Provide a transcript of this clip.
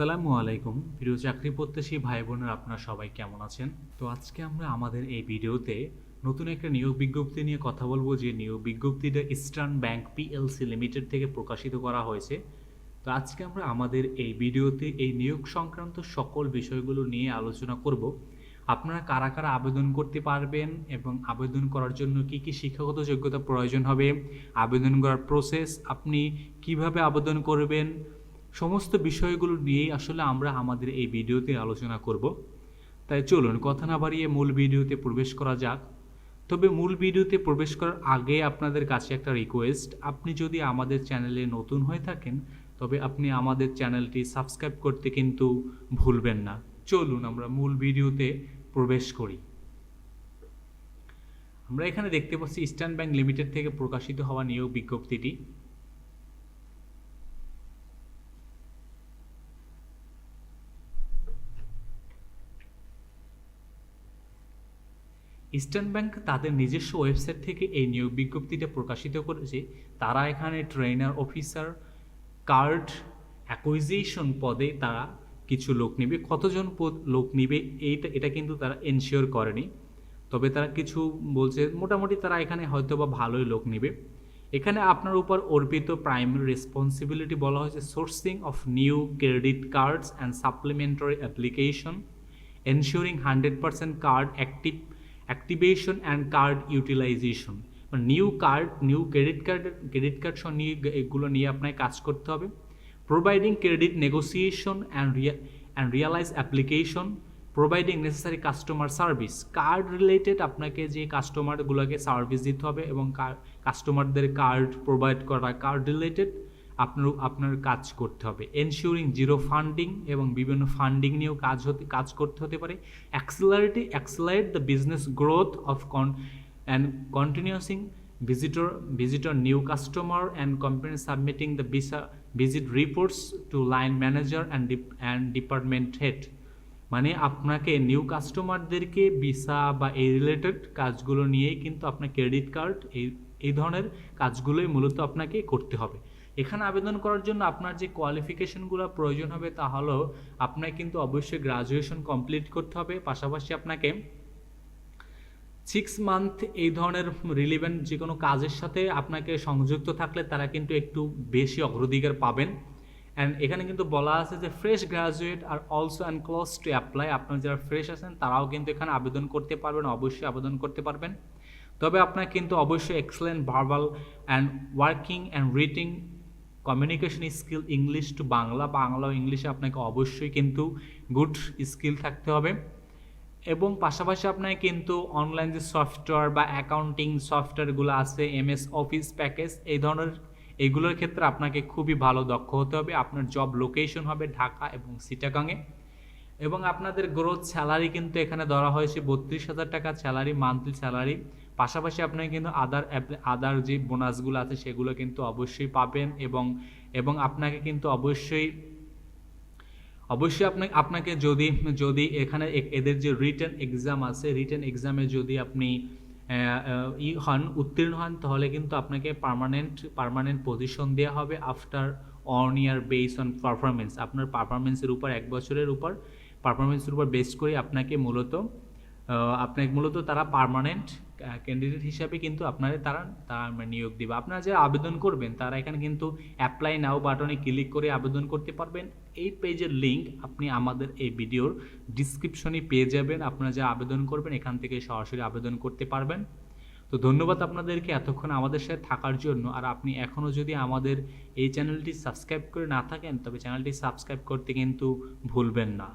আসসালামু আলাইকুম। প্রিয় চাকরি প্রত্যাশী ভাই বোনের আপনারা সবাই কেমন আছেন? তো আজকে আমরা আমাদের এই ভিডিওতে নতুন একটা নিয়োগ বিজ্ঞপ্তি নিয়ে কথা বলব, যে নিয়োগ বিজ্ঞপ্তিটা ইস্টার্ন ব্যাংক পিএলসি লিমিটেড থেকে প্রকাশিত করা হয়েছে। তো আজকে আমরা আমাদের এই ভিডিওতে এই নিয়োগ সংক্রান্ত সকল বিষয়গুলো নিয়ে আলোচনা করব। আপনারা কারা কারা আবেদন করতে পারবেন এবং আবেদন করার জন্য কি কি শিক্ষাগত যোগ্যতা প্রয়োজন হবে, আবেদন করার প্রসেস আপনি কীভাবে আবেদন করবেন সমস্ত বিষয়গুলো নিয়েই আসলে আমরা আমাদের এই ভিডিওতে আলোচনা করব। তাই চলুন, কথা না বাড়িয়ে মূল ভিডিওতে প্রবেশ করা যাক। তবে মূল ভিডিওতে প্রবেশ করার আগে আপনাদের কাছে একটা রিকোয়েস্ট আপনি যদি আমাদের চ্যানেলে নতুন হয়ে থাকেন, তবে আপনি আমাদের চ্যানেলটি সাবস্ক্রাইব করতে কিন্তু ভুলবেন না। চলুন, আমরা মূল ভিডিওতে প্রবেশ করি। আমরা এখানে দেখতে পাচ্ছি ইস্টার্ন ব্যাংক লিমিটেড থেকে প্রকাশিত হওয়া নিয়োগ বিজ্ঞপ্তিটি। ইস্টার্ন ব্যাংক তাদের নিজস্ব ওয়েবসাইট থেকে এই নিয়োগ বিজ্ঞপ্তিটা প্রকাশিত করেছে। তারা এখানে ট্রেনার অফিসার, কার্ড অ্যাকুইজিশন পদে তারা কিছু লোক নেবে। কতজন পদ লোক নেবে এইটা, এটা কিন্তু তারা এনশিওর করেনি। তবে তারা কিছু বলছে, মোটামুটি তারা এখানে হয়তো বা ভালোই লোক নেবে। এখানে আপনার উপর অর্পিত প্রাইমারি রেসপন্সিবিলিটি বলা হয়েছে sourcing of new credit cards and supplementary application. Ensuring hundred percent card active activation and card utilisation new card new credit card credit card সহ নিয়ে এগুলো নিয়ে আপনাকে কাজ করতে হবে। Providing credit negotiation and and realise application providing necessary customer service card related আপনাকে যে কাস্টমারগুলোকে সার্ভিস দিতে হবে এবং কাস্টমারদের কার্ড প্রোভাইড করা কার্ড রিলেটেড আপনার আপনার কাজ করতে হবে। এনশিওরিং জিরো ফান্ডিং এবং বিভিন্ন ফান্ডিং নিয়েও কাজ হতে, কাজ করতে হতে পারে। Accelerity accelerate the business growth of con and continuing visitor visitor new customer and company submitting the visa, visit reports to line manager and dep- and department মানে আপনাকে নিউ কাস্টমারদেরকে ভিসা বা এই রিলেটেড কাজগুলো নিয়েই কিন্তু আপনার ক্রেডিট কার্ড এই এই ধরনের কাজগুলোই মূলত আপনাকে করতে হবে। এখানে আবেদন করার জন্য আপনার যে কোয়ালিফিকেশনগুলো প্রয়োজন হবে তা হলো আপনাকে কিন্তু অবশ্যই গ্রাজুয়েশন কমপ্লিট করতে হবে। পাশাপাশি আপনাকে সিক্স মান্থ এই ধরনের রিলিভেন্ট যে কোনো কাজের সাথে আপনাকে সংযুক্ত থাকলে তারা কিন্তু একটু বেশি অগ্রাধিকার পাবেন। অ্যান্ড এখানে কিন্তু বলা আছে যে fresh graduate R also and close to apply আপনার যারা ফ্রেশ আছেন, তারাও কিন্তু এখানে আবেদন করতে পারবেন, অবশ্যই আবেদন করতে পারবেন। তবে আপনার কিন্তু অবশ্যই excellent verbal and working and writing communication skill English to Bangla. Bangla ও ইংলিশে আপনাকে অবশ্যই কিন্তু গুড স্কিল থাকতে হবে। এবং পাশাপাশি আপনাকে কিন্তু অনলাইন যে সফটওয়্যার বা অ্যাকাউন্টিং সফটওয়্যারগুলো আছে এমএস অফিস প্যাকেজ এই ধরনের এইগুলোর ক্ষেত্রে আপনাকে খুবই ভালো দক্ষ হতে হবে। আপনার জব লোকেশন হবে ঢাকা এবং সিটাগাংয়ে এবং আপনাদের গ্রোথ স্যালারি কিন্তু এখানে ধরা হয়েছে বত্রিশ হাজার টাকা। স্যালারি মান্থলি স্যালারি পাশাপাশি আপনাকে কিন্তু আদার আদার যে বোনাসগুলো আছে সেগুলো কিন্তু অবশ্যই পাবেন এবং এবং আপনাকে কিন্তু অবশ্যই অবশ্যই আপনাকে আপনাকে যদি যদি এখানে এদের যে রিটার্ন এক্সাম আছে রিটার্ন এক্সামে যদি আপনি ই হন, উত্তীর্ণ হন, তাহলে কিন্তু আপনাকে পার্মানেন্ট পার্মানেন্ট পজিশন দেওয়া হবে after one year base on performance আপনার পারফরমেন্সের উপর এক বছরের উপর পারফরমেন্সের উপর বেস করে আপনাকে মূলত আপনাকে মূলত তারা পার্মানেন্ট ক্যান্ডিডেট হিসাবে কিন্তু আপনারা তারা তারা নিয়োগ দিবে। আপনারা যারা আবেদন করবেন, তারা এখানে কিন্তু অ্যাপ্লাই নাও বাটনে ক্লিক করে আবেদন করতে পারবেন। এই পেজের লিংক আপনি আমাদের এই ভিডিওর ডিসক্রিপশনে পেয়ে যাবেন। আপনারা যা আবেদন করবেন, এখান থেকে সরাসরি আবেদন করতে পারবেন। তো ধন্যবাদ আপনাদেরকে এতক্ষণ আমাদের সাথে থাকার জন্য। আর আপনি এখনও যদি আমাদের এই চ্যানেলটি সাবস্ক্রাইব করে না থাকেন, তবে চ্যানেলটি সাবস্ক্রাইব করতে কিন্তু ভুলবেন না।